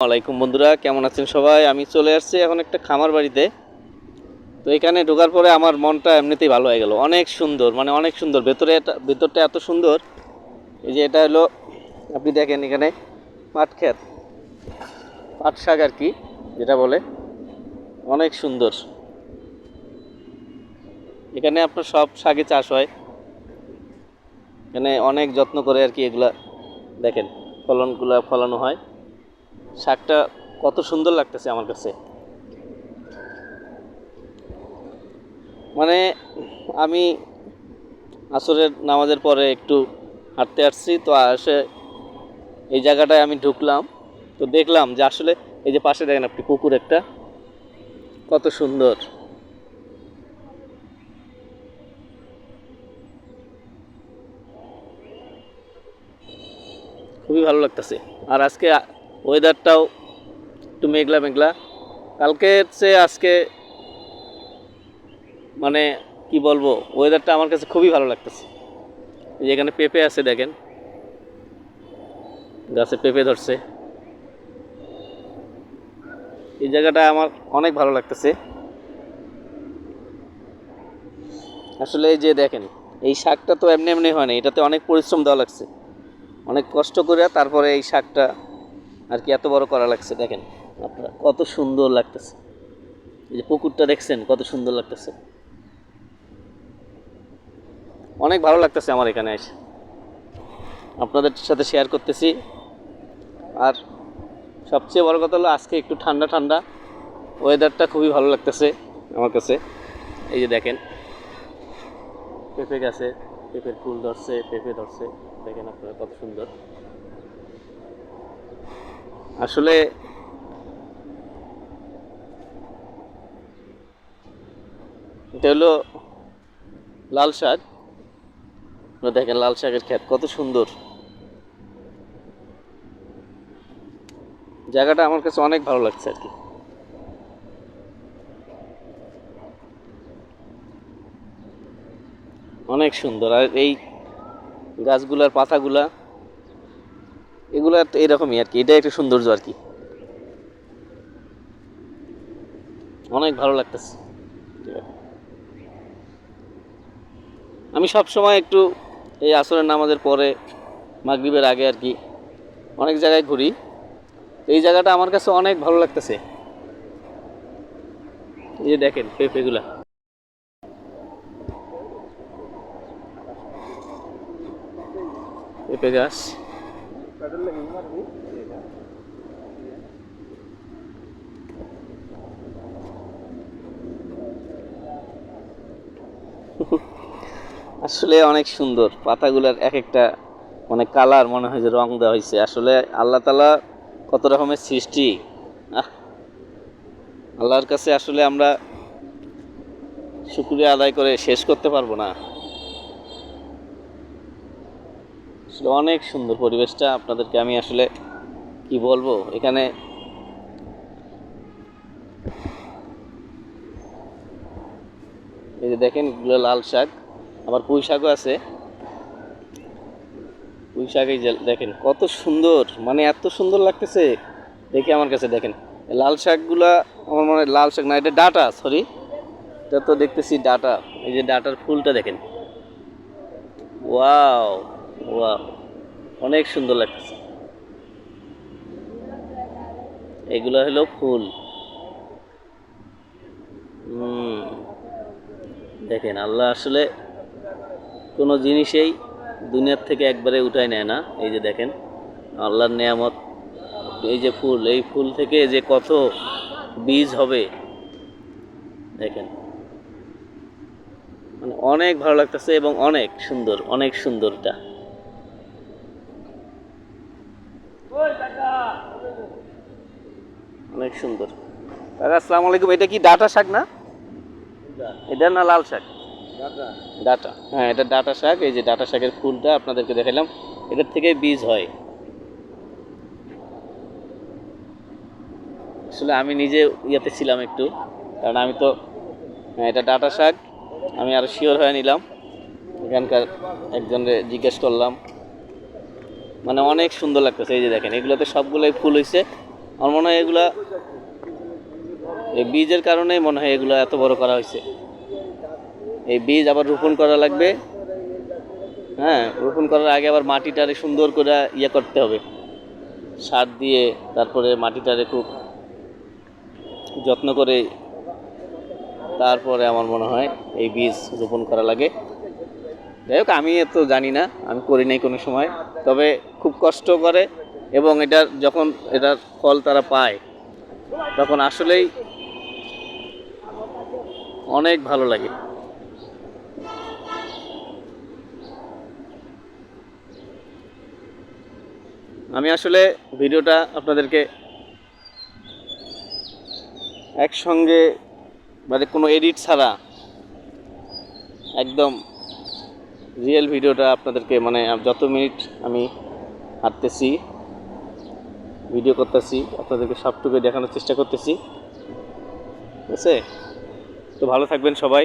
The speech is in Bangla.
ওয়ালাইকুম বন্ধুরা, কেমন আছেন সবাই? আমি চলে আসছি এখন একটা খামার বাড়িতে। তো এখানে ঢোকার পরে আমার মনটা এমনিতেই ভালো হয়ে গেল। অনেক সুন্দর মানে অনেক সুন্দর। ভেতরে এটা ভেতরটা এত সুন্দর। এই যে এটা হলো, আপনি দেখেন এখানে পাট ক্ষেত, পাট শাক আর কি, যেটা বলে। অনেক সুন্দর। এখানে আপনার সব শাকে চাষ হয়। এখানে অনেক যত্ন করে আর কি এগুলা দেখেন, ফলনগুলা ফলানো হয়। শাকটা কত সুন্দর লাগতেছে আমার কাছে। মানে আমি আসরের নামাজের পরে একটু হাঁটতে আসছি, তো আসে এই জায়গাটায় আমি ঢুকলাম, তো দেখলাম যে আসলে এই যে পাশে দেখেন আপনি, পুকুর একটা। কত সুন্দর। খুবই ভালো লাগতেছে। আর আজকে ওয়েদারটাও একটু মেঘলা মেঘলা। কালকের চেয়ে আজকে মানে কি বলব ওয়েদারটা আমার কাছে খুবই ভালো লাগতেছে। এখানে পেঁপে আছে দেখেন। গাছে পেঁপে ধরছে। এই জায়গাটা আমার অনেক ভালো লাগতেছে। আসলে এই যে দেখেন, এই শাকটা তো এমনি এমনি হয় না, এটাতে অনেক পরিশ্রম দেওয়া লাগছে। অনেক কষ্ট করে তারপরে এই শাকটা আর কি এত বড় করা লাগছে, দেখেন আপনারা, কত সুন্দর লাগতেছে। এই যে পুকুরটা দেখছেন, কত সুন্দর লাগতেছে। অনেক ভালো লাগতেছে আমার এখানে এসে। আপনাদের সাথে শেয়ার করতেছি। আর সবচেয়ে বড় কথা হলো, আজকে একটু ঠান্ডা ঠান্ডা। ওয়েদারটা খুবই ভালো লাগতেছে আমার কাছে। এই যে দেখেন, পেঁপে গাছে, পেঁপের ফুল ধরছে, পেঁপে ধরছে। দেখেন আপনারা কত সুন্দর। আসলে এটা হলো লাল শাক। দেখেন লাল শাকের ক্ষেত কত সুন্দর। জায়গাটা আমার কাছে অনেক ভালো লাগছে আর কি। অনেক সুন্দর। আর এই গাছগুলার পাতাগুলা এগুলা এরকমই আর কি এটা একটা সৌন্দর্য আর কি। অনেক ভালো লাগতেছে। আমি সব সময় একটু এই আসরের নামাজের পরে মাগরিবের আগে আর কি অনেক জায়গায় ঘুরি। এই জায়গাটা আমার কাছে অনেক ভালো লাগতেছে। এই যে দেখেন পেঁপেগুলা। পেঁপে গাছ। আসলে অনেক সুন্দর। পাতাগুলার এক একটা মানে কালার মনে হয় যে রং দেওয়া হয়েছে। আসলে আল্লাহ তালা কত রকমের সৃষ্টি। আহ, আল্লাহর কাছে আসলে আমরা শুক্রিয়া আদায় করে শেষ করতে পারব না। আসলে অনেক সুন্দর পরিবেশটা আপনাদেরকে আমি আসলে কি বলব? এখানে এই যে দেখেন এগুলো লাল শাক, আবার পুঁই শাকও আছে। পুঁই শাক এই দেখেন কত সুন্দর মানে এত সুন্দর লাগতেছে। দেখে আমার কাছে দেখেন লাল শাকগুলা আমার মনে হয় লাল শাক না, এটা ডাটা সরি এটা তো দেখতেছি ডাটা, এই যে ডাটার ফুলটা দেখেন। ওয়াও! ওয়াও অনেক সুন্দর লাগতেছে। এগুলো হলো ফুল। দেখেন, আল্লাহ আসলে কোনো জিনিসেই দুনিয়ার থেকে একবারে উঠায় নেয় না। এই যে দেখেন, আল্লাহর নেয়ামত, এই যে ফুল, এই ফুল থেকে যে কত বীজ হবে। দেখেন। মানে অনেক ভালো লাগতেছে এবং অনেক সুন্দর অনেক সুন্দর এটা অনেক সুন্দর। কাকা আসসালামু আলাইকুম। এটা কি ডাটা শাক না? এটা না লাল শাক? ডাটা। হ্যাঁ এটা ডাটা শাক। এই যে ডাটা শাকের ফুলটা আপনাদেরকে দেখালাম এটার থেকে বীজ হয়। আসলে আমি নিজে ইয়েতে ছিলাম একটু কারণ আমি তো হ্যাঁ এটা ডাটা শাক। আমি আরও শিওর হয়ে নিলাম। এখানকার একজনকে জিজ্ঞেস করলাম। মানে অনেক সুন্দর লাগতেছে। এই যে দেখেন এগুলোতে সবগুলোই ফুল হয়েছে আমার মনে হয় এগুলা, এই বীজের কারণেই মনে হয় এগুলো এত বড় করা হয়েছে। এই বীজ আবার রোপণ করা লাগবে। হ্যাঁ রোপণ করার আগে আবার মাটিটারে সুন্দর করে ইয়ে করতে হবে। সার দিয়ে তারপরে মাটিটারে খুব যত্ন করে তারপরে আমার মনে হয় এই বীজ রোপণ করা লাগে। যাই হোক, আমি এত জানি না, আমি করি নাই কোনো সময়। তবে খুব কষ্ট করে এবং এটার যখন এটার ফল তারা পায়, তখন আসলেই অনেক ভালো লাগে। আমি আসলে ভিডিওটা আপনাদেরকে একসঙ্গে মানে কোনো এডিট ছাড়া একদম রিয়েল ভিডিওটা আপনাদেরকে মানে যত মিনিট আমি হাঁটতেছি ভিডিও করতেছি আপনাদেরকে সবটুকু দেখানোর চেষ্টা করতেছি। ঠিক আছে? তো ভালো থাকবেন সবাই।